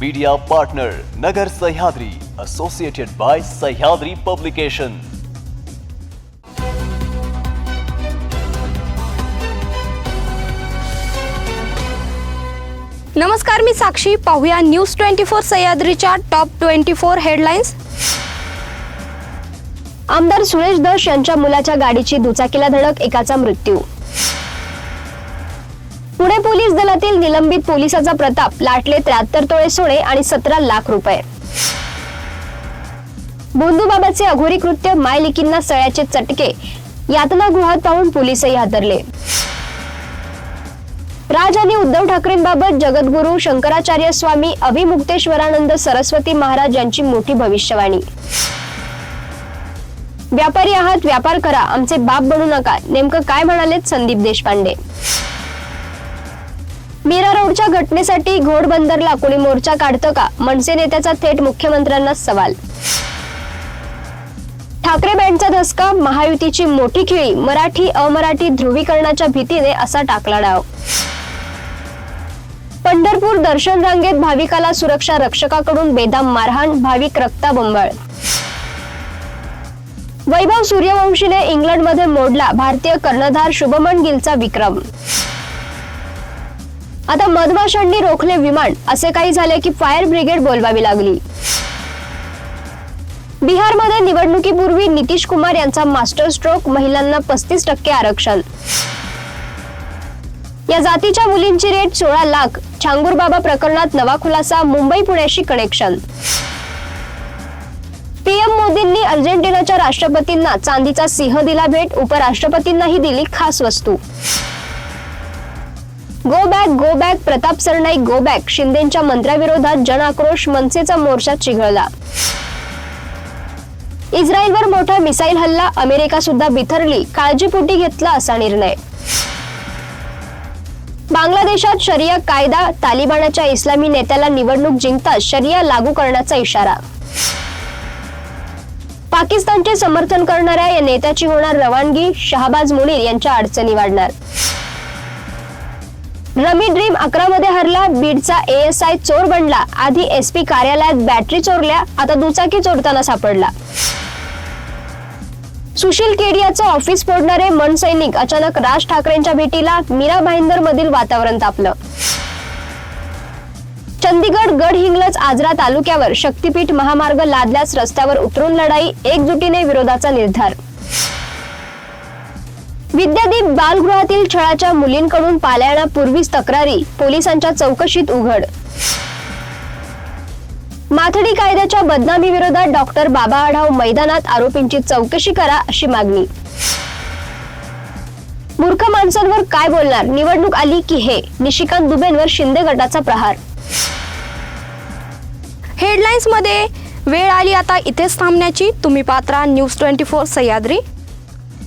Media partner Nagar Sahyadri associated by Sahyadri publication नमस्कार मी साक्षी. पाहूया न्यूज ट्वेंटी फोर सह्याद्रीच्या टॉप ट्वेंटी फोर हेडलाईन्स आमदार सुरेश दश यांच्या मुलाच्या गाडीची दुचाकीला धडक एकाचा मृत्यू. पुणे पोलीस दलातील निलंबित पोलिसाचा प्रताप लाटले त्र्याहत्तर तोळे सोने आणि सतरा लाख रुपये. बोंधूबाबाचे अघोरी कृत्य मायलिकींना सळ्याचे चटके यातनागृहात पाहून पोलीसही हादरले. राज आणि उद्धव ठाकरेंबाबत जगद्गुरू शंकराचार्य स्वामी अभिमुक्तेश्वरानंद सरस्वती महाराज यांची मोठी भविष्यवाणी. व्यापारी आहात व्यापार करा आमचे बाप बनू नका नेमकं काय म्हणालेत संदीप देशपांडे. मीरा रोडच्या घटनेसाठी घोडबंदरला कोणी मोर्चा काढतं का? मनसे नेत्याचा थेट मुख्यमंत्र्यांना सवाल. ठाकरे बँडचा धसका महायुतीची मोठी खिळी मराठी अमराठी ध्रुवीकरणाच्या भीतीने असा टाकला डाव. पंढरपूर दर्शन रांगेत भाविकाला सुरक्षा रक्षकाकडून बेदाम मारहाण भाविक रक्ताबंबाळ. वैभव सूर्यवंशीने इंग्लंडमध्ये मोडला भारतीय कर्णधार शुभमन गिलचा विक्रम. आता मधमाशांनी रोखले विमान. असे काही झाले की फायर ब्रिगेड बोलवावी लागली. बिहारमध्ये निवडणुकीपूर्वी नितीश कुमार यांचा मास्टर स्ट्रोक महिलांना पस्तीस टक्के आरक्षण. या जातीच्या मुलींची रेट सोळा लाख. छांगूर बाबा प्रकरणात नवा खुलासा मुंबई पुण्याशी कनेक्शन. पीएम मोदींनी अर्जेंटिनाच्या राष्ट्रपतींना चांदीचा सिंह दिला भेट उपराष्ट्रपतींनाही दिली खास वस्तू. Go back go back Pratap Sarnaik go back शिंदेच्या मंत्र्याविरोधात जन आक्रोश मनसेचा मोर्चा चिघळला. इस्रायलवर मोठा मिसाईल हल्ला अमेरिका सुद्धा बिथरली. काळजीपोटी घेतला असा निर्णय. बांगलादेशात शरिया कायदा तालिबानाच्या इस्लामी नेत्याला निवडणूक जिंकताच शरिया लागू करण्याचा इशारा. पाकिस्तानचे समर्थन करणाऱ्या या नेत्याची होणार रवानगी शहाबाज मुनीर यांच्या अडचणी वाढणार. रमी ड्रीम अकरा मध्ये हरला बीडचा एएसआय चोर बनला. आधी एसपी कार्यालयात बॅटरी चोरल्या आता दुचाकी चोरताना सापडला. सुशील केडियाचं ऑफिस फोडणारे मनसैनिक अचानक राज ठाकरेंच्या भेटीला मीरा भाईंदर मधील वातावरण तापलं. चंदीगड गड हिंगलज आजरा तालुक्यावर शक्तीपीठ महामार्ग लादल्यास रस्त्यावर उतरून लढाई एकजुटीने विरोधाचा निर्धार. विद्यादीप बालगृहातील छळाच्या मुलींकडून पाल्याणापूर्वीच तक्रारी पोलिसांच्या चौकशीत उघड. माथडी कायद्याच्या बदनामी विरोधात डॉक्टर बाबा आढाव मैदानात आरोपींची चौकशी करा अशी मागणी. मूर्ख माणसांवर काय बोलणार? निवडणूक आली की हे? निशिकांत दुबेंवर शिंदे गटाचा प्रहार. हेडलाईन्समध्ये वेळ आली आता इथेच थांबण्याची. तुम्ही Patra news twenty four Sahyadri.